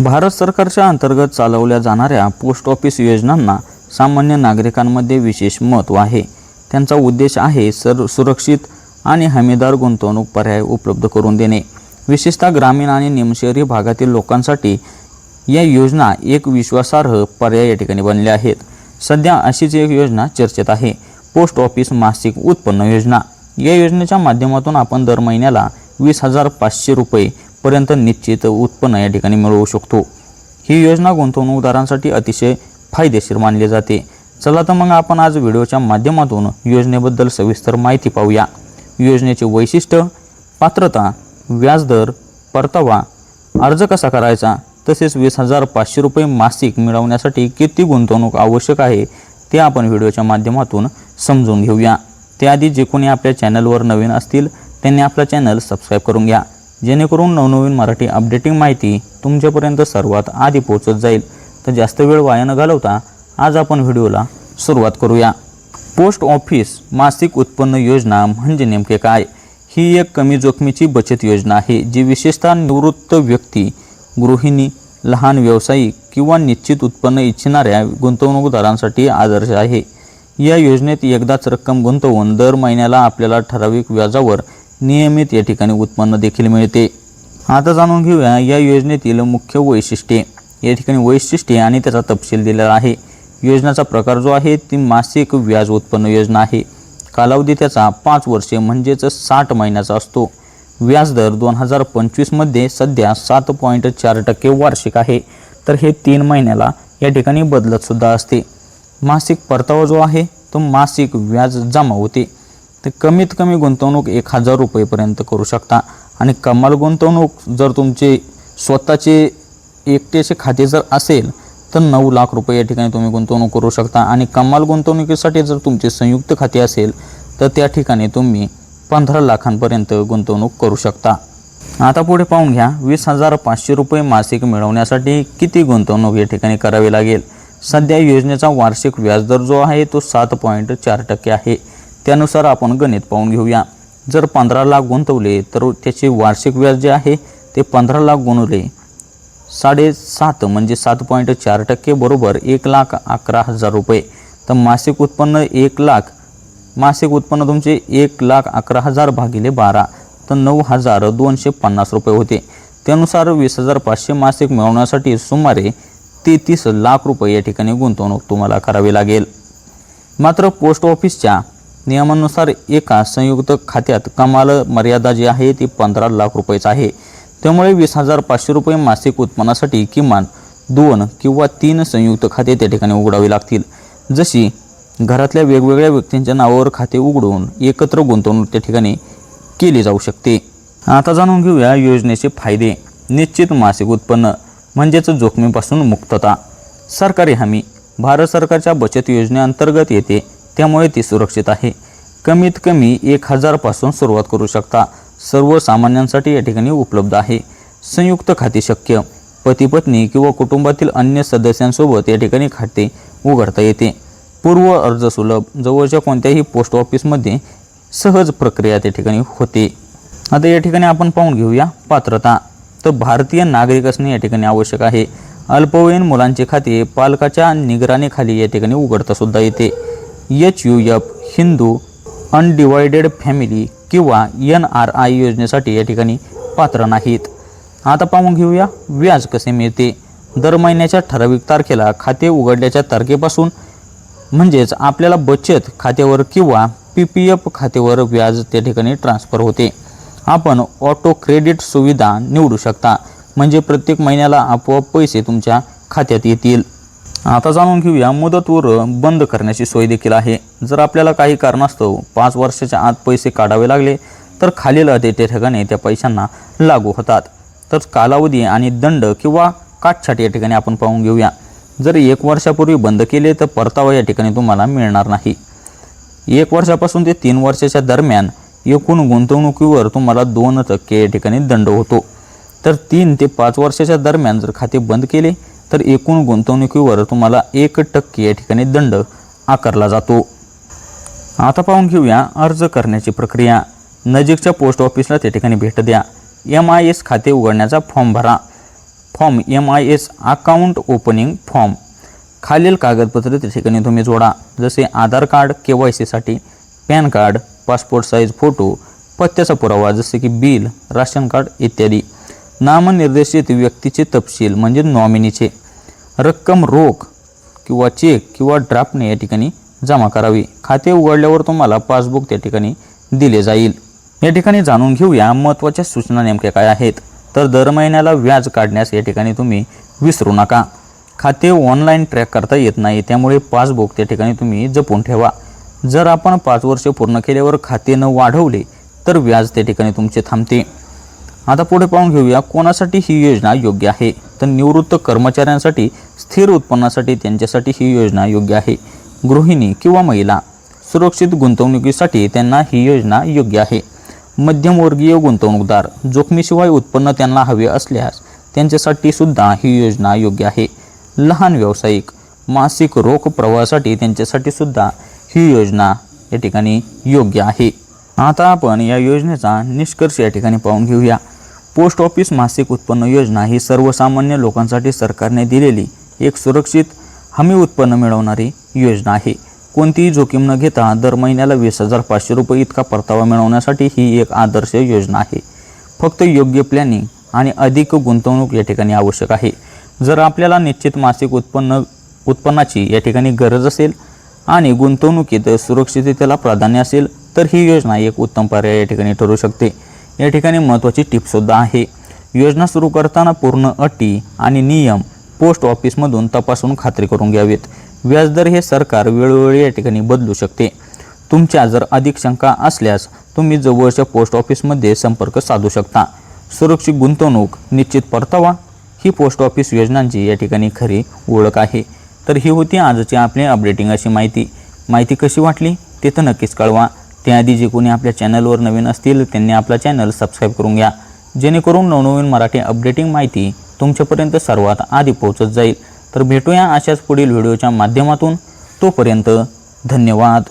भारत सरकारच्या अंतर्गत चालवल्या जाणाऱ्या पोस्ट ऑफिस योजनांना सामान्य नागरिकांमध्ये विशेष महत्त्व आहे. त्यांचा उद्देश आहे सर सुरक्षित आणि हमीदार गुंतवणूक पर्याय उपलब्ध करून देणे. विशेषतः ग्रामीण आणि निमशहरी भागातील लोकांसाठी या योजना एक विश्वासार्ह पर्याय या ठिकाणी बनल्या आहेत. सध्या अशीच एक योजना चर्चेत आहे. पोस्ट ऑफिस मासिक उत्पन्न योजना. या योजनेच्या माध्यमातून आपण दर महिन्याला वीस हजार पाचशे रुपये पर्यंत निश्चित उत्पन्न या ठिकाणी मिळवू शकतो. ही योजना गुंतवणूकदारांसाठी अतिशय फायदेशीर मानली जाते. चला तर मग आपण आज व्हिडिओच्या माध्यमातून योजनेबद्दल सविस्तर माहिती पाहूया. योजनेचे वैशिष्ट्य पात्रता व्याजदर परतावा अर्ज कसा करायचा तसेच वीस हजार पाचशे रुपये मासिक मिळवण्यासाठी किती गुंतवणूक आवश्यक आहे ते आपण व्हिडिओच्या माध्यमातून समजून घेऊया. त्याआधी जे कोणी आपल्या चॅनलवर नवीन असतील त्यांनी आपला चॅनल सबस्क्राईब करून घ्या. जेणेकरून नवनवीन मराठी अपडेटिंग माहिती तुमच्यापर्यंत सर्वात आधी पोहोचत जाईल. तर जास्त वेळ वाया न घालवता आज आपण व्हिडिओला सुरुवात करूया. पोस्ट ऑफिस मासिक उत्पन्न योजना म्हणजे नेमके काय? ही एक कमी जोखमीची बचत योजना आहे जी विशेषतः निवृत्त व्यक्ती गृहिणी लहान व्यावसायिक किंवा निश्चित उत्पन्न इच्छिणाऱ्या गुंतवणूकदारांसाठी आदर्श आहे. या योजनेत एकदाच रक्कम गुंतवून दर महिन्याला आपल्याला ठराविक व्याजावर नियमित या ठिकाणी उत्पन्न देखील मिळते. आता जाणून घेऊया या योजनेतील मुख्य वैशिष्ट्ये. या ठिकाणी वैशिष्ट्ये आणि त्याचा तपशील दिलेला आहे. योजनेचा प्रकार जो आहे ती मासिक व्याज उत्पन्न योजना आहे. कालावधी त्याचा पाच वर्षे म्हणजेच साठ महिन्याचा असतो. व्याजदर दोन हजार पंचवीसमध्ये सध्या सात पॉईंट चार टक्के वार्षिक आहे. तर हे तीन महिन्याला या ठिकाणी बदलतसुद्धा असते. मासिक परतावा जो आहे तो मासिक व्याज जमा होते. तर कमीत कमी गुंतवणूक एक हजार रुपयेपर्यंत करू शकता. आणि कमाल गुंतवणूक जर तुमचे स्वतःचे एकट्याचे खाते जर असेल तर नऊ लाख रुपये या ठिकाणी तुम्ही गुंतवणूक करू शकता. आणि कमाल गुंतवणुकीसाठी जर तुमचे संयुक्त खाते असेल तर त्या ठिकाणी तुम्ही पंधरा लाखांपर्यंत गुंतवणूक करू शकता. आता पुढे पाहून घ्या वीस हजार पाचशे रुपये मासिक मिळवण्यासाठी किती गुंतवणूक या ठिकाणी करावी लागेल? सध्या योजनेचा वार्षिक व्याजदर जो आहे तो सात पॉईंट चार टक्के आहे. त्यानुसार आपण गणित पाहून घेऊया. जर पंधरा लाख गुंतवले तर त्याचे वार्षिक व्याज जे आहे ते पंधरा लाख गुणवले साडेसात म्हणजे सात पॉईंट चार टक्के बरोबर एक लाख अकरा हजार रुपये. तर मासिक उत्पन्न एक लाख मासिक उत्पन्न तुमचे एक लाख अकरा हजार भागिले बारा. तर नऊ हजार दोनशे पन्नास रुपये होते. त्यानुसार वीस हजार पाचशे मासिक मिळवण्यासाठी सुमारे तेहतीस लाख रुपये या ठिकाणी गुंतवणूक तुम्हाला करावी लागेल. मात्र पोस्ट ऑफिसच्या नियमानुसार एका संयुक्त खात्यात कमाल मर्यादा जी आहे ती पंधरा लाख रुपयेच आहे. त्यामुळे वीस हजार पाचशे रुपये मासिक उत्पन्नासाठी किमान दोन किंवा तीन संयुक्त खाते त्या ठिकाणी उघडावी लागतील. जशी घरातल्या वेगवेगळ्या व्यक्तींच्या नावावर खाते उघडून एकत्र गुंतवणूक त्या ठिकाणी केली जाऊ शकते. आता जाणून घेऊया योजनेचे फायदे. निश्चित मासिक उत्पन्न म्हणजेच जोखमीपासून मुक्तता. सरकारी हमी. भारत सरकारच्या बचत योजनेअंतर्गत येते त्यामुळे ती सुरक्षित आहे. कमीत कमी एक हजारपासून सुरुवात करू शकता. सर्वसामान्यांसाठी या ठिकाणी उपलब्ध आहे. संयुक्त खाते शक्य. पती पत्नी किंवा कुटुंबातील अन्य सदस्यांसोबत या ठिकाणी खाते उघडता येते. पूर्व अर्ज सुलभ. जवळच्या कोणत्याही पोस्ट ऑफिसमध्ये सहज प्रक्रिया त्या ठिकाणी होते. आता या ठिकाणी आपण पाहून घेऊया पात्रता. तर भारतीय नागरिक असणे या ठिकाणी आवश्यक आहे. अल्पवयीन मुलांचे खाते पालकाच्या निगराणीखाली या ठिकाणी उघडता सुद्धा येते. H U F Hindu undivided family किंवा एन आर आय योजनेसाठी या ठिकाणी पात्र नाहीत. आता पाहून घेऊया व्याज कसे मिळते. दर महिन्याच्या ठराविक तारखेला खाते उघडल्याच्या तारखेपासून म्हणजेच आपल्याला बचत खात्यावर किंवा पी पी एफ खात्यावर व्याज त्या ठिकाणी ट्रान्स्फर होते. आपण ऑटो क्रेडिट सुविधा निवडू शकता. म्हणजे प्रत्येक महिन्याला आपोआप पैसे तुमच्या खात्यात येतील. आता जाणून घेऊया मुदतवर बंद करण्याची सोय देखील आहे. जर आपल्याला काही कारणास्तव पाच वर्षाच्या आत पैसे काढावे लागले तर खालील अटी त्या ठिकाणी त्या पैशांना लागू होतात. तर कालावधी आणि दंड किंवा काटछाट या ठिकाणी आपण पाहून घेऊया. जर एक वर्षापूर्वी बंद केले तर परतावा या ठिकाणी तुम्हाला मिळणार नाही. एक वर्षापासून ते तीन वर्षाच्या दरम्यान एकूण गुंतवणुकीवर तुम्हाला दोन टक्के या ठिकाणी दंड होतो. तर तीन ते पाच वर्षाच्या दरम्यान जर खाते बंद केले तर एकूण गुंतवणुकीवर तुम्हाला एक टक्के या ठिकाणी दंड आकारला जातो. आता पाहून घेऊया अर्ज करण्याची प्रक्रिया. नजीकच्या पोस्ट ऑफिसला त्या ठिकाणी भेट द्या. एम आय एस खाते उघडण्याचा फॉर्म भरा. Form M I S account opening form. खालील कागदपत्रे त्या ठिकाणी तुम्ही जोडा. जसे आधार कार्ड के वाय सीसाठी PAN card passport size photo पत्त्याचा पुरावा जसे की बिल राशन कार्ड इत्यादी. नामनिर्देशित व्यक्तीचे तपशील म्हणजे नॉमिनीचे. रक्कम रोख किंवा चेक किंवा ड्राफ्टने या ठिकाणी जमा करावी. खाते उघडल्यावर तुम्हाला पासबुक त्या ठिकाणी दिले जाईल. या ठिकाणी जाणून घेऊया महत्त्वाच्या सूचना नेमक्या काय आहेत. तर दर महिन्याला व्याज काढण्यास या ठिकाणी तुम्ही विसरू नका. खाते ऑनलाईन ट्रॅक करता येत नाही त्यामुळे पासबुक त्या ठिकाणी तुम्ही जपून ठेवा. जर आपण पाच वर्षे पूर्ण केल्यावर खाते न वाढवले तर व्याज त्या ठिकाणी तुमचे थांबते. आता पुढे पाहून घेऊया कोणासाठी ही योजना योग्य आहे. तर निवृत्त कर्मचाऱ्यांसाठी स्थिर उत्पन्नासाठी त्यांच्यासाठी ही योजना योग्य आहे. गृहिणी किंवा महिला सुरक्षित गुंतवणुकीसाठी त्यांना ही योजना योग्य आहे. मध्यमवर्गीय गुंतवणूकदार जोखमीशिवाय उत्पन्न त्यांना हवे असल्यास त्यांच्यासाठी सुद्धा ही योजना योग्य आहे. लहान व्यावसायिक मासिक रोख प्रवाहासाठी त्यांच्यासाठी सुद्धा ही योजना या ठिकाणी योग्य आहे. आता आपण या योजनेचा निष्कर्ष या ठिकाणी पाहून घेऊया. पोस्ट ऑफिस मासिक उत्पन्न योजना ही सर्वसामान्य लोकांसाठी सरकारने दिलेली एक सुरक्षित हमी उत्पन्न मिळवणारी योजना आहे. कोणतीही जोखीम न घेता दर महिन्याला वीस हजार पाचशे रुपये इतका परतावा मिळवण्यासाठी ही एक आदर्श योजना आहे. फक्त योग्य प्लॅनिंग आणि अधिक गुंतवणूक या ठिकाणी आवश्यक आहे. जर आपल्याला निश्चित मासिक उत्पन्न उत्पन्नाची या ठिकाणी गरज असेल आणि गुंतवणुकीत सुरक्षिततेला प्राधान्य असेल तर ही योजना एक उत्तम पर्याय या ठिकाणी ठरू शकते. या ठिकाणी महत्त्वाची टिपसुद्धा आहे. योजना सुरू करताना पूर्ण अटी आणि नियम पोस्ट ऑफिसमधून तपासून खात्री करून घ्यावेत. व्याजदर हे सरकार वेळोवेळी या ठिकाणी बदलू शकते. तुमच्या जर अधिक शंका असल्यास तुम्ही जवळच्या पोस्ट ऑफिसमध्ये संपर्क साधू शकता. सुरक्षित गुंतवणूक निश्चित परतावा ही पोस्ट ऑफिस योजनांची या ठिकाणी खरी ओळख आहे. तर ही होती आजची आपली अपडेटिंग अशी माहिती. माहिती कशी वाटली ते तर नक्कीच कळवा. त्याआधी जे कोणी आपल्या चॅनलवर नवीन असतील त्यांनी आपला चॅनल सबस्क्राईब करून घ्या. जेणेकरून नवनवीन मराठी अपडेटिंग माहिती तुमच्यापर्यंत सर्वात आधी पोहोचत जाईल. तर भेटूया अशाच पुढील व्हिडिओच्या माध्यमातून. तोपर्यंत धन्यवाद.